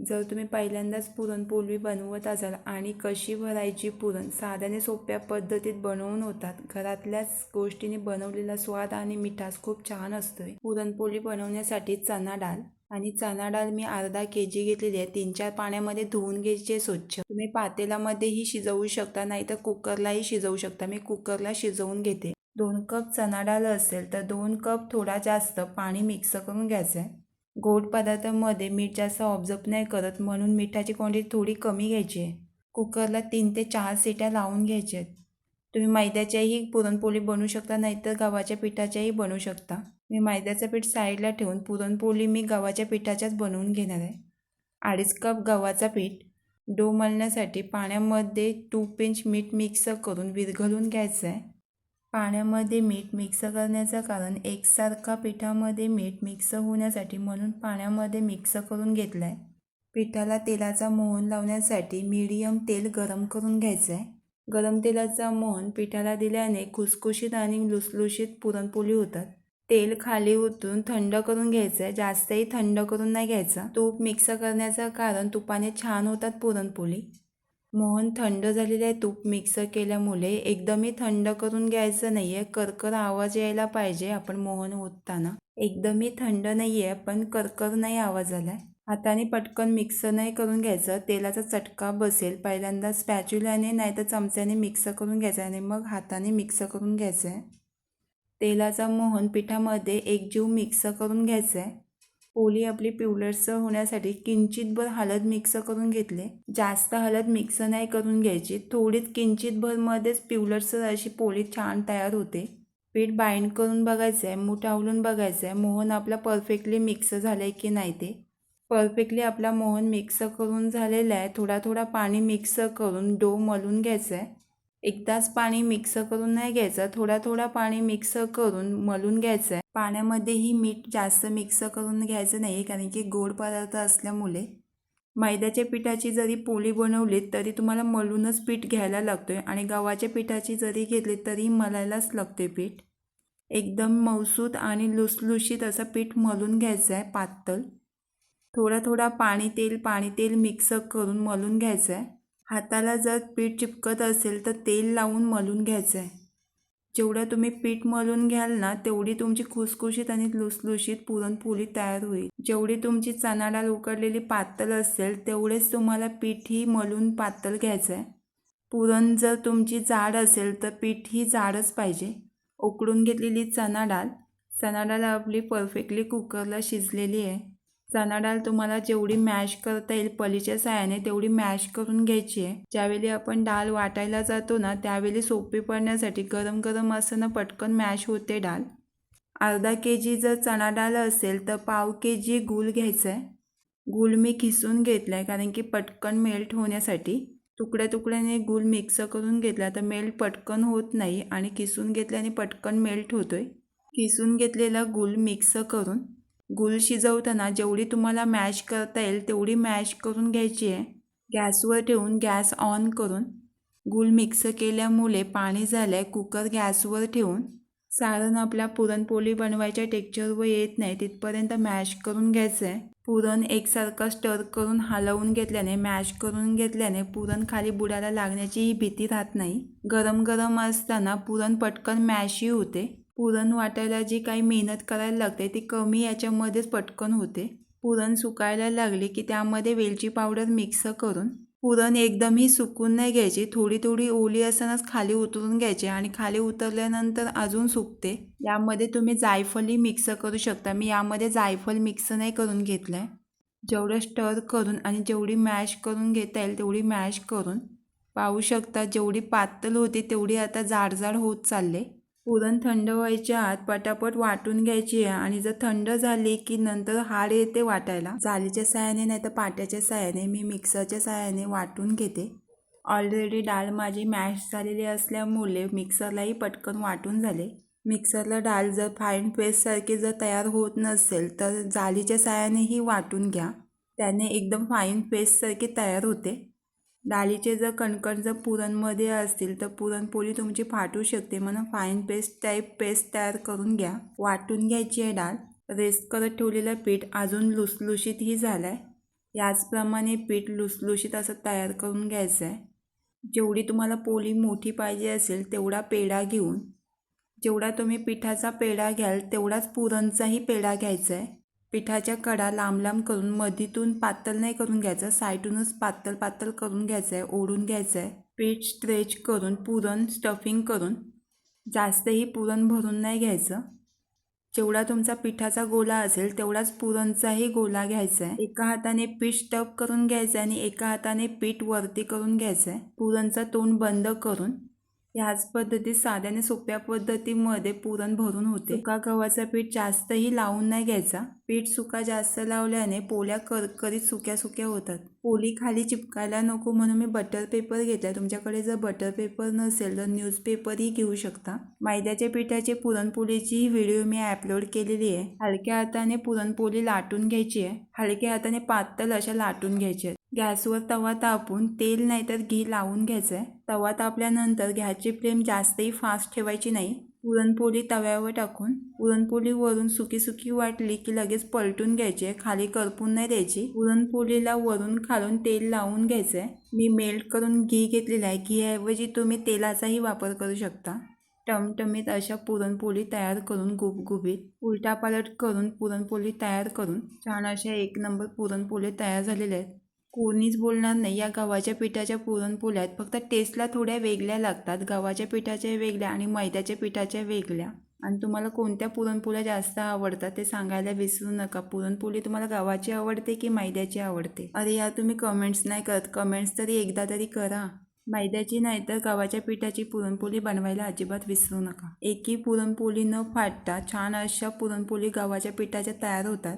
जर तुम्ही पहिल्यांदाच पुरणपोळी बनवत असाल आणि कशी भरायची पुरण साध्याने सोप्या पद्धतीत बनवून होतात. घरातल्याच गोष्टीने बनवलेला स्वाद आणि मिठास खूप छान असतोय. पुरणपोळी बनवण्यासाठी चणा डाळ आणि चणा डाळ मी अर्धा के जी घेतलेली आहे. तीन चार पाण्यामध्ये धुवून घ्यायचे स्वच्छ. तुम्ही पातेलामध्येही शिजवू शकता नाही तर कुकरलाही शिजवू शकता. मी कुकरला शिजवून घेते. दोन कप चणा डाळ असेल तर दोन कप थोडा जास्त पाणी मिक्स करून घ्यायचं आहे. गोड पदार्थामध्ये मीठ जास्त ऑब्झर्व नाही करत म्हणून मिठाची क्वांटिटी थोडी कमी घ्यायची. आहे कुकरला तीन ते चार सीट्या लावून घ्यायच्या आहेत तुम्ही मैद्याच्याही पुरणपोळी बनवू शकता नाहीतर गव्हाच्या पिठाच्याही बनवू शकता. मी मैद्याचं पीठ साईडला ठेवून पुरणपोळी मी गव्हाच्या पिठाच्याच बनवून घेणार आहे. अडीच कप गव्हाचा पीठ डो मळण्यासाठी पाण्यामध्ये टू पिंच मीठ मिक्स करून विरघळून घ्यायचं आहे पाण्यामध्ये मीठ मिक्स करण्याचं कारण एकसारखा पिठामध्ये मीठ मिक्स होण्यासाठी म्हणून पाण्यामध्ये मिक्स करून घेतलं आहे पिठाला तेलाचा मोहन लावण्यासाठी मीडियम तेल गरम करून घ्यायचं आहे गरम तेलाचा मोहन पिठाला दिल्याने खुसखुशीत आणि लुसलुशीत पुरणपोळी होतात. तेल खाली उतरून थंड करून घ्यायचं आहे जास्तही थंड करून नाही घ्यायचं. तूप मिक्स करण्याचं कारण तुपाने छान होतात पुरणपोळी. मोहन थंड झालेले आहे तूप मिक्स केल्यामुळे एकदमही थंड करून घ्यायचं नाही आहे करकर आवाज यायला पाहिजे आपण मोहन ओतताना. एकदमही थंड नाही आहे पण करकर नाही आवाज आला आहे हाताने पटकन मिक्स नाही करून घ्यायचं. तेलाचा चटका बसेल. पहिल्यांदा स्पॅच्युल्याने नाही तर चमच्याने मिक्स करून घ्यायचं आणि मग हाताने मिक्स करून घ्यायचं आहे तेलाचा मोहन पिठामध्ये एकजीव मिक्स करून घ्यायचा आहे पोळी आपली पिवळसर होण्यासाठी किंचितभर हळद मिक्स करून घेतले. जास्त हळद मिक्स नाही करून घ्यायची. थोडीच किंचितभरमध्येच पिवळसर अशी पोळी छान तयार होते. पीठ बाइंड करून बघायचं आहे मूठ आवळून बघायचं आहे मोहन आपला परफेक्टली मिक्स झालं आहे की नाही ते. परफेक्टली आपला मोहन मिक्स करून झालेला आहे थोडा थोडा पाणी मिक्स करून डो मलून घ्यायचं आहे एकदाच पाणी मिक्स करून नाही घ्यायचं. थोडा थोडा पाणी मिक्स करून मलून घ्यायचं आहे पाण्यामध्येही मीठ जास्त मिक्स करून घ्यायचं नाही कारण की गोड पदार्थ असल्यामुळे. मैद्याच्या पिठाची जरी पोळी बनवलीत तरी तुम्हाला मलूनच पीठ घ्यायला लागतो आहे आणि गव्हाच्या पिठाची जरी घेतली तरी मलायलाच लागते पीठ. एकदम मौसूत आणि लुसलुशीत असं पीठ मलून घ्यायचं आहे पातळ. थोडा थोडा पाणी तेल पाणी तेल मिक्स करून मलून घ्यायचं आहे हाताला जर पीठ चिपकत असेल तर तेल लावून मलून घ्यायचं आहे जेवढं तुम्ही पीठ मलून घ्याल ना तेवढी तुमची खुसखुशीत आणि लुसलुशीत पुरणपोळी तयार होईल. जेवढी तुमची चणा डाळ उकडलेली पातळ असेल तेवढेच तुम्हाला पीठही मलून पातळ घ्यायचं आहे पुरण जर तुमची जाड असेल तर पीठही जाडच पाहिजे. उकडून घेतलेली चणा डाळ चणा डाळ आपली परफेक्टली कुकरला शिजलेली आहे. चणा डाळ तुम्हाला जेवढी मॅश करता येईल पलीच्या साह्याने तेवढी मॅश करून घ्यायची आहे. ज्यावेळी आपण डाळ वाटायला जातो ना त्यावेळी सोपी पडण्यासाठी गरम गरम असताना पटकन मॅश होते डाळ अर्धा के जी जर चणा डाळ असेल तर पाव के जी गूळ घ्यायचं आहे गूळ मी खिसून घेतला आहे कारण की पटकन मेल्ट होण्यासाठी. तुकड्या तुकड्याने गूळ मिक्स करून घेतला तर मेल्ट पटकन होत नाही आणि किसून घेतल्याने पटकन मेल्ट होतो आहे किसून घेतलेला गूळ मिक्स करून गुळ शिजवताना जेवढी तुम्हाला मॅश करता येईल तेवढी मॅश करून घ्यायची आहे. गॅसवर ठेवून गॅस ऑन करून गुल मिक्स केल्यामुळे पाणी झालं आहे कुकर गॅसवर ठेवून. सारण आपल्या पुरणपोळी बनवायच्या टेक्चरवर येत नाही तिथपर्यंत मॅश करून घ्यायचं आहे पुरण एकसारखं स्टर करून हलवून घेतल्याने मॅश करून घेतल्याने पुरण खाली बुडायला लागण्याचीही भीती राहत नाही. गरम गरम असताना पुरण पटकन मॅशही होते. पुरण वाटायला जी काही मेहनत करायला लागते ती कमी याच्यामध्येच पटकन होते. पुरण सुकायला लागले की त्यामध्ये वेलची पावडर मिक्स करून पुरण एकदमही सुकून नाही घ्यायची. थोडी थोडी ओली असतानाच खाली उतरून घ्यायची आणि खाली उतरल्यानंतर अजून सुकते. यामध्ये तुम्ही जायफळही मिक्स करू शकता. मी यामध्ये जायफळ मिक्स नाही करून घेतलं आहे जेवढं स्टर करून आणि जेवढी मॅश करून घेता येईल तेवढी मॅश करून पाहू शकता. जेवढी पातळ होती तेवढी आता जाड जाड होत चालले. पुरण थंड व्हायच्या आत पटापट वाटून घ्यायची आहे आणि जर थंड झाली की नंतर हाड येते वाटायला. जालीच्या साह्याने नाही तर पाट्याच्या साह्याने मी मिक्सरच्या साह्याने वाटून घेते. ऑलरेडी डाळ माझी मॅश झालेली असल्यामुळे मिक्सरलाही पटकन वाटून झाले. मिक्सरला डाळ जर फाईन पेस्टसारखी जर तयार होत नसेल तर जालीच्या साह्यानेही वाटून घ्या. त्याने एकदम फाईन पेस्टसारखी तयार होते. डाळीचे जर कणकण जर पुरणमध्ये असतील तर पुरणपोळी तुमची फाटू शकते. म्हणून फाईन पेस्ट टाईप पेस्ट तयार करून घ्या. वाटून घ्यायची आहे डाळ. रेस्ट करत ठेवलेलं पीठ अजून लुसलुशीतही झालं आहे याचप्रमाणे पीठ लुसलुशीत असं तयार करून घ्यायचं आहे. जेवढी तुम्हाला पोळी मोठी पाहिजे असेल तेवढा पेढा घेऊन जेवढा तुम्ही पिठाचा पेढा घ्याल तेवढाच पुरणचाही पेढा घ्यायचा आहे. पिठाच्या कडा लांब लांब करून मधीतून पातळ नाही करून घ्यायचं. साईडूनच पातळ पातळ करून घ्यायचं आहे ओढून घ्यायचं आहे पीठ स्ट्रेच करून पुरण स्टफिंग करून जास्तही पुरण भरून नाही घ्यायचं. जेवढा तुमचा पिठाचा गोला असेल तेवढाच पुरणचाही गोला घ्यायचा आहे एका हाताने पीठ स्टफ करून घ्यायचं आहे आणि एका हाताने पीठ वरती करून घ्यायचं आहे पुरणचा तोंड बंद करून ह्याच पद्धतीत साध्याने सोप्या पद्धतीमध्ये पुरण भरून होते. सुका गव्हाचं पीठ जास्तही लावून नाही घ्यायचा. पीठ सुका जास्त लावल्याने पोल्या करकरीत सुक्या सुक्या होतात. पोली खाली चिपकायला नको म्हणून मी बटर पेपर घेतला तुमच्याकडे जर बटर पेपर नसेल तर न्यूजपेपरही घेऊ शकता. मैद्याच्या पिठाचे पुरणपोळीचीही व्हिडिओ मी अपलोड केलेली आहे. हलक्या हाताने पुरणपोळी लाटून घ्यायची आहे. हलक्या हाताने पातळ अशा लाटून घ्यायच्या आहेत. गॅसवर तवा तापून तेल नाहीतर घी लावून घ्यायचं आहे तवा तापल्यानंतर गॅसची फ्लेम जास्तही फास्ट ठेवायची नाही. पुरणपोळी तव्यावर टाकून पुरणपोळी वरून सुकी सुकी वाटली की लगेच पलटून घ्यायची आहे. खाली करपून नाही द्यायची. पुरणपोळीला वरून खालून तेल लावून घ्यायचं आहे मी मेल्ट करून घी घेतलेला आहे. घीऐवजी तुम्ही तेलाचाही वापर करू शकता. टमटमीत अशा पुरणपोळी तयार करून गुबगुबीत उलटापालट करून पुरणपोळी तयार करून छान अशा एक नंबर पुरणपोळी तयार झालेल्या आहेत. कोणीच बोलणार नाही. या गव्हाच्या पिठाच्या पुरणपोळ्या आहेत. फक्त टेस्टला थोड्या वेगळ्या लागतात. गव्हाच्या पिठाच्या वेगळ्या आणि मैद्याच्या पिठाच्या वेगळ्या. आणि तुम्हाला कोणत्या पुरणपोळ्या जास्त आवडतात ते सांगायला विसरू नका. पुरणपोळी तुम्हाला गव्हाची आवडते की मैद्याची आवडते? अरे यार तुम्ही कमेंट्स नाही करत. कमेंट्स तरी एकदा तरी करा. मैद्याची नाही तर गव्हाच्या पिठाची पुरणपोळी बनवायला अजिबात विसरू नका. एकी पुरणपोळी न फाटता छान अशा पुरणपोळी गव्हाच्या पिठाच्या तयार होतात.